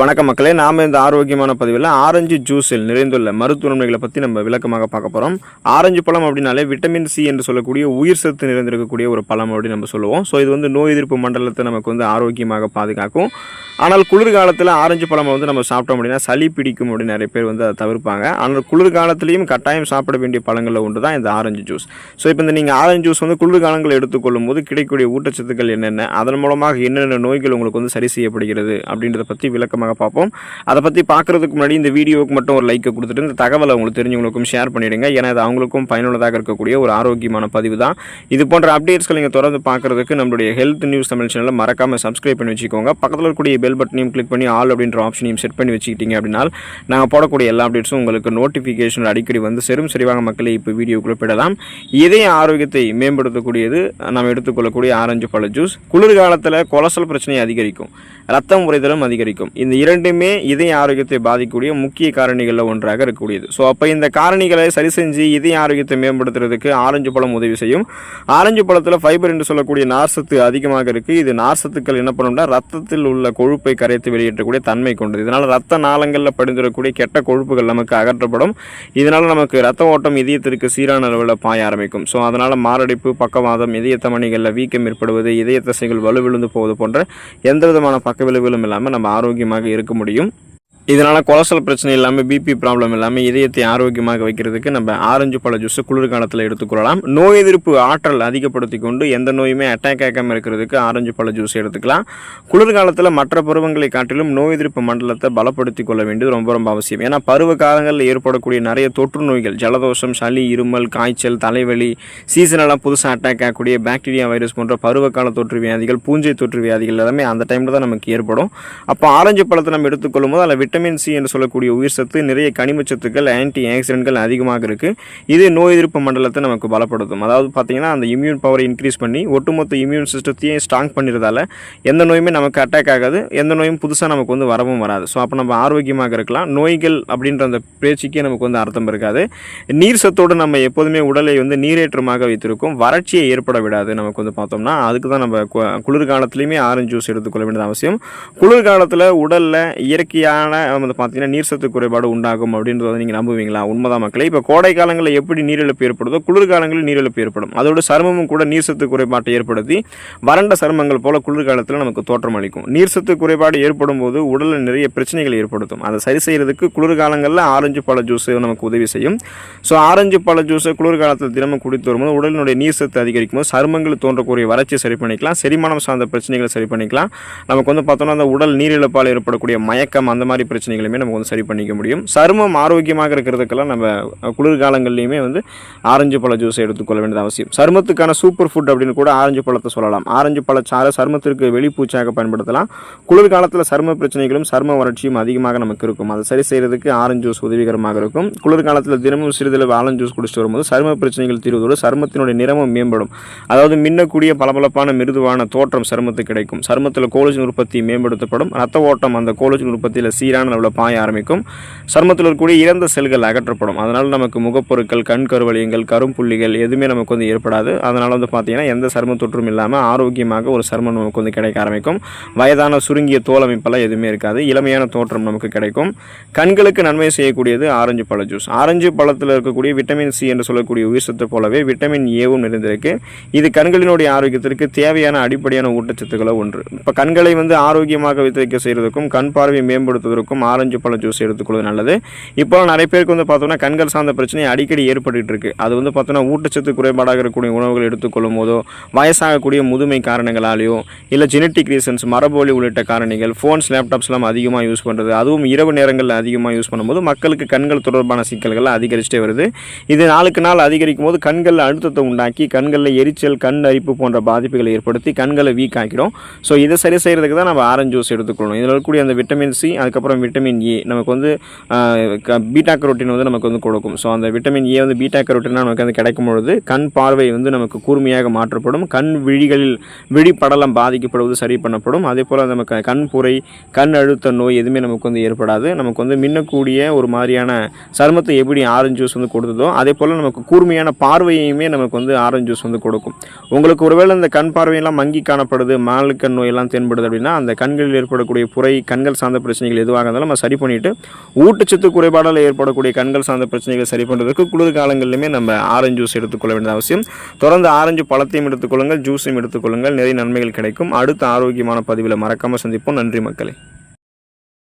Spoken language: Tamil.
வணக்கம் மக்களே நாம் இந்த ஆரோக்கியமான பதிவில் ஆரஞ்சு ஜூஸில் நிறைந்துள்ள மருத்துவ நன்மைகளை பற்றி நம்ம விளக்கமாக பார்க்க போகிறோம் ஆரஞ்சு பழம் அப்படின்னாலே விட்டமின் சி என்று சொல்லக்கூடிய உயிர் சத்து நிறைந்திருக்கக்கூடிய ஒரு பழம் அப்படின்னு நம்ம சொல்லுவோம். ஸோ இது வந்து நோய் எதிர்ப்பு மண்டலத்தை நமக்கு வந்து ஆரோக்கியமாக பாதுகாக்கும். ஆனால் குளிர்காலத்தில் ஆரஞ்சு பழம் வந்து நம்ம சாப்பிட்டோம் அப்படின்னா சளி பிடிக்கும் அப்படின்னு நிறைய பேர் வந்து அதை தவிர்ப்பாங்க. ஆனால் குளிர்காலத்திலையும் கட்டாயம் சாப்பிட வேண்டிய பழங்களில் ஒன்று தான் இந்த ஆரஞ்சு ஜூஸ். ஸோ இப்போ இந்த நீங்கள் ஆரஞ்சு ஜூஸ் வந்து குளிர்காலங்களில் எடுத்துக்கொள்ளும் போது கிடைக்கக்கூடிய ஊட்டச்சத்துக்கள் என்னென்ன அதன் மூலமாக என்னென்ன நோய்கள் உங்களுக்கு வந்து சரி செய்யப்படுகிறது அப்படின்றத பற்றி விளக்கமாக பார்ப்போம். அதை பற்றி பார்க்குறதுக்கு முன்னாடி இந்த வீடியோவுக்கு மட்டும் ஒரு லைக்கை கொடுத்துட்டு இந்த தகவலை உங்களுக்கு தெரிஞ்சவங்களுக்கும் ஷேர் பண்ணிடுங்க. ஏன்னா அது அவங்களுக்கும் பயனுள்ளதாக இருக்கக்கூடிய ஒரு ஆரோக்கியமான பதிவு தான். இது போன்ற அப்டேட்ஸ்கள் நீங்கள் தொடர்ந்து பார்க்குறதுக்கு நம்மளுடைய ஹெல்த் நியூஸ் தமிழ் சேனலை மறக்காமல் சப்ஸ்கிரைப் பண்ணி வச்சுக்கோங்க. பக்கத்தில் இருக்கக்கூடிய பெல் பட்டனையும் கிளிக் பண்ணி ஆல் அப்படின்ற ஆப்ஷனையும் செட் பண்ணி வச்சுக்கிட்டீங்க அப்படின்னா நாங்கள் போடக்கூடிய எல்லா அப்டேட்ஸும் உங்களுக்கு நோட்டிஃபிகேஷன் அடிக்கடி வந்து செரும். சரிவாக மக்களை இப்போ வீடியோக்குள்ளே போயிடலாம். இதய ஆரோக்கியத்தை மேம்படுத்தக்கூடியது நாம் எடுத்துக்கொள்ளக்கூடிய ஆரஞ்சு பழ ஜூஸ் குளிர்காலத்தில் கொலஸ்ட்ரால் பிரச்சனையை அதிகரிக்கும். ரத்தம் உறைதலும் அதிகரிக்கும். இந்த இரண்டுமே இதய ஆரோக்கியத்தை பாதிக்கக்கூடிய முக்கிய காரணிகளில் ஒன்றாக இருக்கக்கூடியது. ஸோ அப்போ இந்த காரணிகளை சரி செஞ்சு இதய ஆரோக்கியத்தை மேம்படுத்துறதுக்கு ஆரஞ்சு பழம் உதவி செய்யும். ஆரஞ்சு பழத்தில் ஃபைபர் என்று சொல்லக்கூடிய நார்சத்து அதிகமாக இருக்குது இது நார்சத்துக்கள் என்ன பண்ணணும்னா ரத்தத்தில் உள்ள கொழுப்பை கரைத்து வெளியேற்றக்கூடிய தன்மை கொண்டது. இதனால் ரத்த நாளங்களில் படிந்துடக்கூடிய கெட்ட கொழுப்புகள் நமக்கு அகற்றப்படும். இதனால் நமக்கு ரத்த ஓட்டம் இதயத்திற்கு சீரான அளவில் பாய ஆரம்பிக்கும். ஸோ அதனால் மாரடைப்பு பக்கவாதம் இதய தமணிகளில் வீக்கம் ஏற்படுவது இதய தசைகள் வலுவிழுந்து போவது போன்ற எந்த விதமான பக்க விளைவுகளும் இல்லாமல் நம்ம ஆரோக்கியமாக இருக்க முடியும். இதனால் கொலஸ்ட்ரால் பிரச்சனை இல்லாமல் பிபி ப்ராப்ளம் இல்லாமல் இதயத்தை ஆரோக்கியமாக வைக்கிறதுக்கு நம்ம ஆரஞ்சு பழ ஜூஸ் குளிர்காலத்தில் எடுத்துக்கொள்ளலாம் நோய் எதிர்ப்பு ஆற்றல் அதிகப்படுத்தி கொண்டு எந்த நோயுமே அட்டாக் ஆகாமல் இருக்கிறதுக்கு ஆரஞ்சு பழ ஜூஸ் எடுத்துக்கலாம். குளிர்காலத்தில் மற்ற பருவங்களை காட்டிலும் நோய் எதிர்ப்பு மண்டலத்தை பலப்படுத்தி கொள்ள வேண்டியது ரொம்ப ரொம்ப அவசியம். ஏன்னா பருவ காலங்களில் ஏற்படக்கூடிய நிறைய தொற்று நோய்கள் ஜலதோஷம் சளி இருமல் காய்ச்சல் தலைவலி சீசனெல்லாம் புதுசாக அட்டாக் ஆகக்கூடிய பாக்டீரியா வைரஸ் போன்ற பருவகால தொற்று வியாதிகள் பூஞ்சை தொற்று வியாதிகள் எல்லாமே அந்த டைமில் தான் நமக்கு ஏற்படும். அப்போ ஆரஞ்சு பழத்தை நம்ம எடுத்துக்கொள்ளும் போது அதில் விட்டமின் சி என்று சொல்லக்கூடிய உயிர் சத்து நிறைய கனிமச்சத்துக்கள் ஆன்டி ஆக்சிடென்ட்கள் அதிகமாக இருக்குது இது நோய் எதிர்ப்பு மண்டலத்தை நமக்கு பலப்படுத்தும். அதாவது பார்த்தீங்கன்னா அந்த இம்யூன் பவரை இன்க்ரீஸ் பண்ணி ஒட்டுமொத்த இம்யூன் சிஸ்டத்தையும் ஸ்ட்ராங் பண்ணிடுறதால எந்த நோயுமே நமக்கு அட்டாக் ஆகாது. எந்த நோயும் புதுசாக நமக்கு வந்து வரவும் வராது. ஸோ அப்போ நம்ம ஆரோக்கியமாக இருக்கலாம். நோய்கள் அப்படின்ற அந்த பேச்சுக்கே நமக்கு வந்து அர்த்தம் இருக்காது. நீர் சத்தோடு நம்ம எப்போதுமே உடலை வந்து நீரேற்றமாக வைத்திருக்கும். வறட்சியை ஏற்பட விடாது நமக்கு வந்து பார்த்தோம்னா அதுக்கு தான் நம்ம கு- குளிர்காலத்துலேயுமே ஆரஞ்சு ஜூஸ் எடுத்துக்கொள்ள வேண்டியது அவசியம். குளிர்காலத்தில் உடலில் இயற்கையான வந்து பார்த்தீங்கன்னா நீர் சத்து குறைபாடு உண்டாகும் அப்படின்றத நீங்கள் நம்புவீங்களா? உண்மைதான் மக்களே. இப்போ கோடை காலங்களில் எப்படி நீரிழப்பு ஏற்படுதோ குளிர்காலங்களில் நீரிழப்பு ஏற்படும். அதோட சருமமும் கூட நீர் சத்து குறைபாட்டை ஏற்படுத்தி வறண்ட சருமங்கள் போல குளிர்காலத்தில் நமக்கு தோற்றம் அளிக்கும். நீர் சத்து குறைபாடு ஏற்படும் போது உடலில் நிறைய பிரச்சனைகள் ஏற்படுத்தும். அதை சரி செய்கிறதுக்கு குளிர்காலங்களில் ஆரஞ்சு பழ ஜூஸ் நமக்கு உதவி செய்யும். ஸோ ஆரஞ்சு பழ ஜூஸை குளிர்காலத்தில் தினமும் குடித்து வரும்போது உடலினுடைய நீர் சத்து அதிகரிக்கும் போது சருமங்கள் தோன்றக்கூடிய வறட்சியை சரி பண்ணிக்கலாம். செரிமானம் சார்ந்த பிரச்சனைகளை சரி பண்ணிக்கலாம். நமக்கு வந்து பார்த்தோம்னா அந்த உடல் நீரிழப்பால் ஏற்படக்கூடிய மயக்கம் அந்த மாதிரி பிரச்சனைகளையுமே நமக்கு வந்து சரி பண்ணிக்க முடியும். சருமம் ஆரோக்கியமாக இருக்கிறதுக்கெல்லாம் நம்ம குளிர்காலங்கள்லையுமே வந்து ஆரஞ்சு பழ ஜூஸ் எடுத்துக்கொள்ள வேண்டியது அவசியம். சருமத்துக்கான சூப்பர் ஃபுட் அப்படின்னு கூட ஆரஞ்சு பழத்தை சொல்லலாம். ஆரஞ்சு பழச்சாறு சருமத்திற்கு வெளிப்பூச்சாக பயன்படுத்தலாம். குளிர்காலத்தில் சரும பிரச்சனைகளும் சரும வறட்சியும் அதிகமாக நமக்கு இருக்கும். அதை சரி செய்கிறதுக்கு ஆரஞ்சு ஜூஸ் உதவிகரமாக இருக்கும். குளிர்காலத்தில் தினமும் சிறிதளவு ஆரஞ்சு ஜூஸ் குடிச்சிட்டு வரும்போது சரும பிரச்சனைகள் தீர்வதோடு சருமத்தினுடைய நிறமும் மேம்படும். அதாவது மின்னக்கூடிய பளபளப்பான மிருதுவான தோற்றம் சருமத்துக்கு கிடைக்கும். சருமத்தில் கோலஜின் உற்பத்தி மேம்படுத்தப்படும். ரத்த ஓட்டம் அந்த கோலஜின் உற்பத்தியில் சீரான அளவில் பாய ஆரம்பிக்கும். சர்மத்தில் இருக்கக்கூடிய இறந்த செல்கள் அகற்றப்படும். அதனால் நமக்கு முகப்பொருட்கள் கண் கருவலியங்கள் கரும்புள்ளிகள் எதுவுமே நமக்கு வந்து ஏற்படாது. அதனால் வந்து பார்த்திங்கன்னா எந்த சர்ம தொற்றும் இல்லாமல் ஆரோக்கியமாக ஒரு சர்மம் நமக்கு வந்து கிடைக்க ஆரம்பிக்கும். வயதான சுருங்கிய தோல் அமைப்பெல்லாம் எதுவுமே இருக்காது. இளமையான தோற்றம் நமக்கு கிடைக்கும். கண்களுக்கு நன்மை செய்யக்கூடியது ஆரஞ்சு பழ ஜூஸ் ஆரஞ்சு பழத்தில் இருக்கக்கூடிய விட்டமின் சி என்று சொல்லக்கூடிய உயிர் சத்து போலவே விட்டமின் ஏவும் நிறைந்திருக்கு. இது கண்களினுடைய ஆரோக்கியத்திற்கு தேவையான அடிப்படையான ஊட்டச்சத்துக்களை ஒன்று. இப்போ கண்களை வந்து ஆரோக்கியமாக வைத்திருக்க செய்கிறதுக்கும் கண் பார்வையை மேம்படுத்துவதற்கும் ஆரஞ்சு பழ ஜூஸ் எடுத்துக்கொள்வது நல்லது. இப்போ நிறைய பேருக்கு வந்து பார்த்தோம்னா கண்கள் சார்ந்த பிரச்சனை அடிக்கடி ஏற்பட்டுட்டு இருக்கு. அது வந்து பார்த்தோன்னா ஊட்டச்சத்து குறைபாடாக இருக்கக்கூடிய உணவுகள் எடுத்துக்கொள்ளும் போதோ வயசாகக்கூடிய முதுமை காரணங்களாலேயோ இல்லை ஜெனட்டிக் ரீசன்ஸ் மரபொலி உள்ளிட்ட காரணிகள் ஃபோன்ஸ் லேப்டாப்ஸ்லாம் அதிகமாக யூஸ் பண்ணுறது அதுவும் இரவு நேரங்களில் அதிகமாக யூஸ் பண்ணும்போது மக்களுக்கு கண்கள் தொடர்பான சிக்கல்கள் அதிகரிச்சுட்டே வருது. இது நாளுக்கு நாள் அதிகரிக்கும் போது கண்களில் அழுத்தத்தை உண்டாக்கி கண்களில் எரிச்சல் கண் அரிப்பு போன்ற பாதிப்புகளை ஏற்படுத்தி கண்களை வீக் ஆக்கிடும். ஸோ இதை சரி செய்கிறதுக்கு தான் நம்ம ஆரஞ்சு ஜூஸ் எடுத்துக்கொள்ளணும். இதில் இருக்கக்கூடிய அந்த விட்டமின் சி அதுக்கப்புறம் விட்டமின் ஏ நமக்கு வந்து பீட்டா கரோட்டின் வந்து நமக்கு வந்து கொடுக்கும். ஸோ அந்த விட்டமின் ஏ வந்து பீட்டா கரோட்டினாக நமக்கு வந்து கிடைக்கும் பொழுது கண் பார்வை வந்து நமக்கு கூர்மையாக மாற்றப்படும். கண் விழிகளில் விழிப்படலம் பாதிக்கப்படுவது சரி பண்ணப்படும். அதே போல் நமக்கு கண் புரை கண் அழுத்த நோய் எதுவுமே நமக்கு வந்து ஏற்படாது. நமக்கு வந்து மின்னக்கூடிய ஒரு மாதிரியான சருமத்தை எப்படி ஆரஞ்சு ஜூஸ் வந்து கொடுத்ததோ அதே போல் நமக்கு கூர்மையான பார்வையுமே நமக்கு வந்து ஆரஞ்சு ஜூஸ் வந்து கொடுக்கும். உங்களுக்கு ஒருவேளை இந்த கண் பார்வையெல்லாம் மங்கி காணப்படுது மாலுக்கண் நோயெல்லாம் தென்படுது அப்படின்னா அந்த கண்களில் ஏற்படக்கூடிய புரை கண்கள் சார்ந்த பிரச்சனைகள் எதுவாக இருந்தாலும் நம்ம சரி பண்ணிட்டு ஊட்டச்சத்து குறைபாடால் ஏற்படக்கூடிய கண்கள் சார்ந்த பிரச்சனைகளை சரி பண்ணுறதுக்கு குளிர்காலங்களிலுமே நம்ம ஆரஞ்சு ஜூஸ் எடுத்துக்கொள்ள வேண்டிய அவசியம். தொடர்ந்து ஆரஞ்சு பழத்தையும் எடுத்துக்கொள்ளுங்கள் ஜூஸையும் எடுத்துக்கொள்ளுங்கள். நிறைய நன்மைகள் கிடைக்கும். அடுத்த ஆரோக்கியமான பதிவில் மறக்காமல் சந்திப்போம். நன்றி மக்களே.